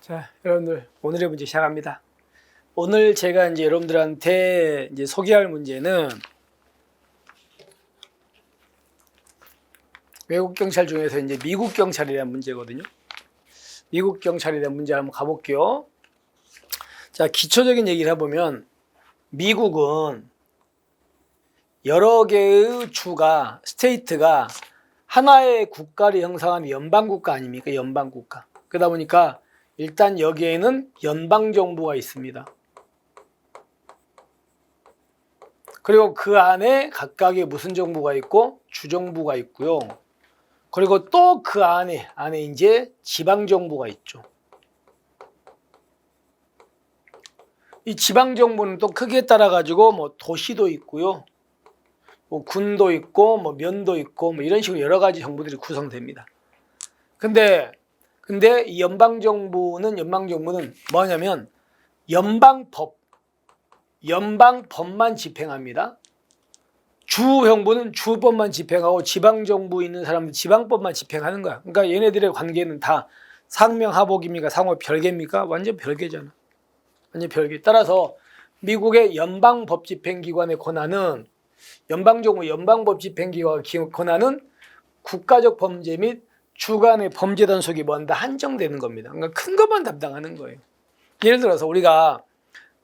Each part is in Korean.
자, 여러분들 오늘의 문제 시작합니다. 오늘 제가 이제 여러분들한테 이제 소개할 문제는 외국 경찰 중에서 이제 미국 경찰에 대한 문제거든요. 미국 경찰에 대한 문제 한번 가볼게요. 자, 기초적인 얘기를 해보면 미국은 여러 개의 주가 스테이트가 하나의 국가를 형성하는 연방 국가 아닙니까? 연방 국가. 그러다 보니까 일단 여기에는 연방 정부가 있습니다. 그리고 그 안에 각각의 무슨 정부가 있고 주정부가 있고요. 그리고 또 그 안에 안에 이제 지방 정부가 있죠. 이 지방 정부는 또 크기에 따라 가지고 뭐 도시도 있고요. 뭐 군도 있고 뭐 면도 있고 뭐 이런 식으로 여러 가지 정부들이 구성됩니다. 근데 근데 이 연방 정부는 연방 정부는 뭐냐면 연방법 연방법만 집행합니다. 주 정부는 주법만 집행하고 지방 정부 있는 사람은 지방법만 집행하는 거야. 그러니까 얘네들의 관계는 다 상명하복입니까? 상호 별개입니까? 완전 별개잖아. 완전 별개. 따라서 미국의 연방법 집행기관의 권한은 연방정부 연방법 집행기관의 권한은 국가적 범죄 및 주간의 범죄 단속이 뭔다 한정되는 겁니다. 그러니까 큰 것만 담당하는 거예요. 예를 들어서 우리가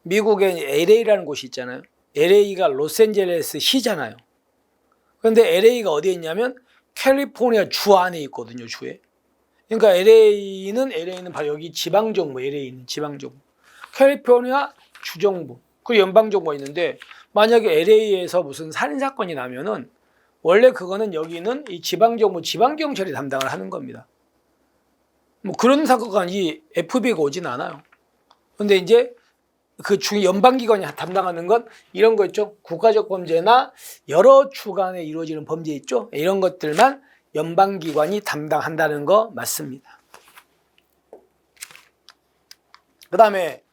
미국의 LA라는 곳이 있잖아요. LA가 로스앤젤레스 시잖아요. 그런데 LA가 어디에 있냐면 캘리포니아 주 안에 있거든요, 주에. 그러니까 LA는 LA는 바로 여기 지방 정부, LA는 지방 정부. 캘리포니아 주 정부, 그 연방 정부가 있는데 만약에 LA에서 무슨 살인 사건이 나면은 원래 그거는 여기는 이 지방 정부, 지방 경찰이 담당을 하는 겁니다. 뭐 그런 사건이 이 FBI가 오진 않아요. 근데 이제 그 주 연방기관이 담당하는 건 이런 거 있죠. 국가적 범죄나 여러 주간에 이루어지는 범죄 있죠. 이런 것들만 연방기관이 담당한다는 거 맞습니다. 그 다음에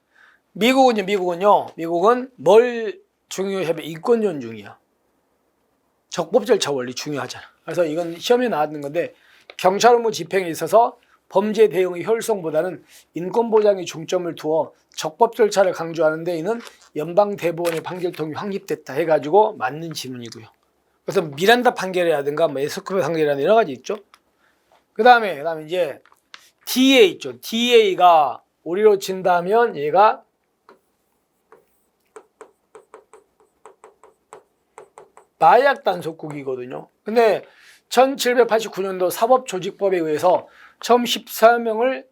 미국은요, 미국은요, 미국은 뭘 중요하면 인권 존중이야. 적법 절차 원리 중요하잖아. 그래서 이건 시험에 나왔는 건데 경찰 업무 집행에 있어서 범죄 대응의 효율성보다는 인권 보장에 중점을 두어 적법 절차를 강조하는데 이는 연방 대법원의 판결통이 확립됐다 해가지고 맞는 질문이고요. 그래서 미란다 판결이라든가 뭐 에스코베 판결이라든가 여러 가지 있죠. 그 다음에 그 다음에 이제 DA 있죠. DA가 우리로 친다면 얘가 마약 단속국이거든요. 근데 1789년도 사법조직법에 의해서 처음 14명을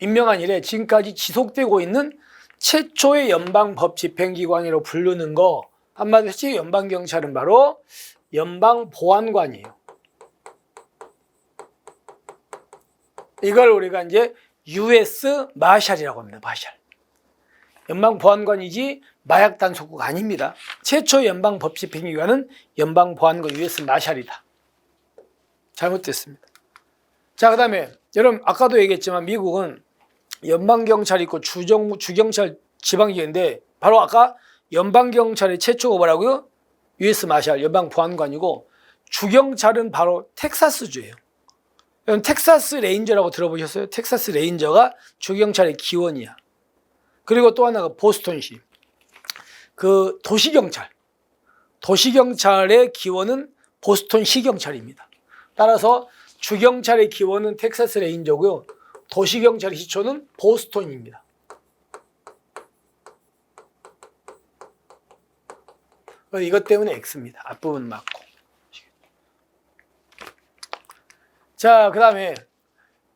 임명한 이래 지금까지 지속되고 있는 최초의 연방법 집행기관으로 부르는 거 한마디로 시 연방경찰은 바로 연방보안관이에요. 이걸 우리가 이제 US 마샬이라고 합니다. 마샬. 연방보안관이지 마약 단속국 아닙니다. 최초 연방 법 집행기관은 연방보안관 US 마샬이다. 잘못됐습니다. 자, 그 다음에 여러분 아까도 얘기했지만 미국은 연방경찰 있고 주정 주경찰 지방기관인데 바로 아까 연방경찰의 최초가 뭐라고요? US 마샬 연방보안관이고 주경찰은 바로 텍사스주예요. 텍사스 레인저라고 들어보셨어요? 텍사스 레인저가 주경찰의 기원이야. 그리고 또 하나가 보스턴시. 그 도시경찰. 도시경찰의 기원은 보스턴 시경찰입니다. 따라서 주경찰의 기원은 텍사스 레인저고요. 도시경찰의 시초는 보스턴입니다. 이것 때문에 X입니다. 앞부분 맞고. 자, 그 다음에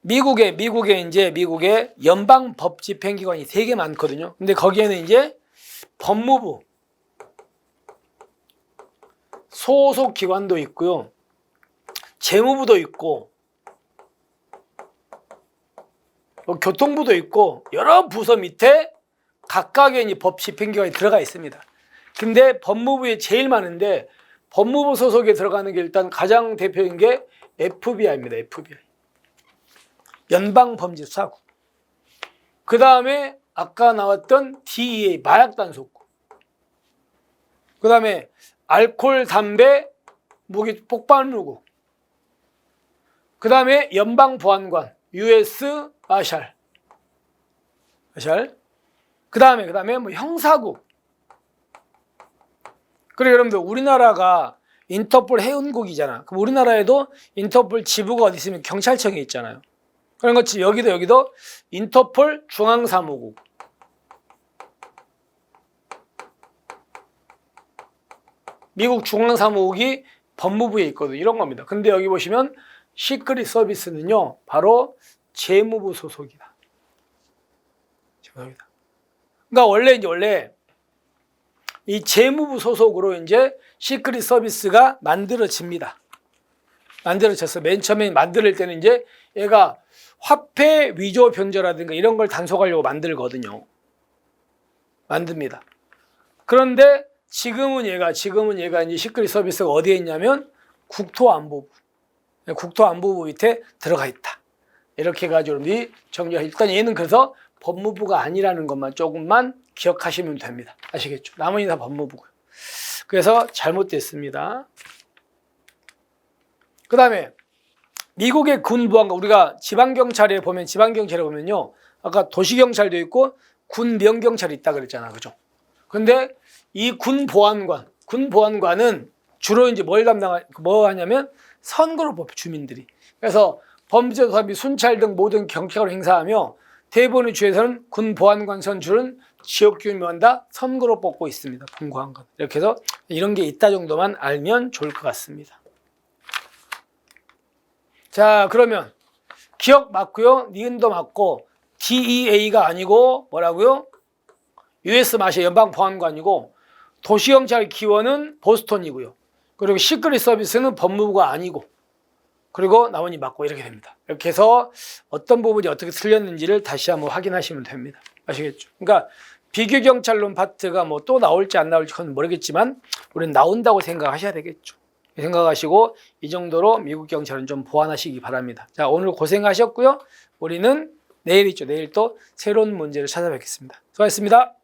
미국에, 미국에 이제 미국의 연방 법 집행기관이 되게 많거든요. 근데 거기에는 이제 법무부, 소속 기관도 있고요. 재무부도 있고, 뭐 교통부도 있고, 여러 부서 밑에 각각의 이제 법 집행기관이 들어가 있습니다. 근데 법무부에 제일 많은데, 법무부 소속에 들어가는 게 일단 가장 대표인 게 FBI입니다. FBI. 연방범죄수사국. 그 다음에 아까 나왔던 DEA 마약단속국. 그 다음에 알코올, 담배, 무기 폭발물국. 그 다음에 연방보안관 US 마샬. 마샬. 그 다음에 그 다음에 뭐 형사국. 그리고 여러분들 우리나라가 인터폴 해운국이잖아. 그럼 우리나라에도 인터폴 지부가 어디 있으면 경찰청에 있잖아요. 그런 것처럼 여기도 여기도 인터폴 중앙사무국. 미국 중앙사무국이 법무부에 있거든요. 이런 겁니다. 근데 여기 보시면 시크릿 서비스는요, 바로 재무부 소속이다. 죄송합니다. 그러니까 원래 이제 원래 이 재무부 소속으로 이제 시크릿 서비스가 만들어집니다. 만들어져서 맨 처음에 만들 때는 이제 얘가 화폐 위조 변조라든가 이런 걸 단속하려고 만들거든요. 만듭니다. 그런데 지금은 얘가 지금은 얘가 이제 시크릿 서비스가 어디에 있냐면 국토안보부 국토안보부 밑에 들어가 있다. 이렇게 해가지고 우리 정리 일단 얘는 그래서 법무부가 아니라는 것만 조금만 기억하시면 됩니다. 아시겠죠? 나머지 다 법무부고요. 그래서 잘못됐습니다. 그 다음에 미국의 군 보안관 우리가 지방 경찰에 보면 지방 경찰에 보면요. 아까 도시 경찰도 있고 군명경찰이 있다 그랬잖아. 그죠? 근데 이 군 보안관 군 보안관은 주로 이제 뭘 담당 뭐 하냐면 선거를 뽑혀 주민들이. 그래서 범죄도사 및 순찰 등 모든 경찰을 행사하며 대부분의 주에서는 군 보안관 선출은 지역주민마다 선거로 뽑고 있습니다. 군보안관. 이렇게 해서 이런 게 있다 정도만 알면 좋을 것 같습니다. 자 그러면 기억 맞고요. 니은도 맞고 DEA가 아니고 뭐라고요? US 마시 연방 보안관이고 도시경찰 기원은 보스턴이고요. 그리고 시크릿 서비스는 법무부가 아니고 그리고 나머지 맞고 이렇게 됩니다. 이렇게 해서 어떤 부분이 어떻게 틀렸는지를 다시 한번 확인하시면 됩니다. 아시겠죠? 그러니까 비교 경찰론 파트가 뭐 또 나올지 안 나올지 그건 모르겠지만 우리는 나온다고 생각하셔야 되겠죠 생각하시고 이 정도로 미국 경찰은 좀 보완하시기 바랍니다. 자 오늘 고생하셨고요. 우리는 내일 있죠. 내일 또 새로운 문제를 찾아뵙겠습니다. 수고하셨습니다.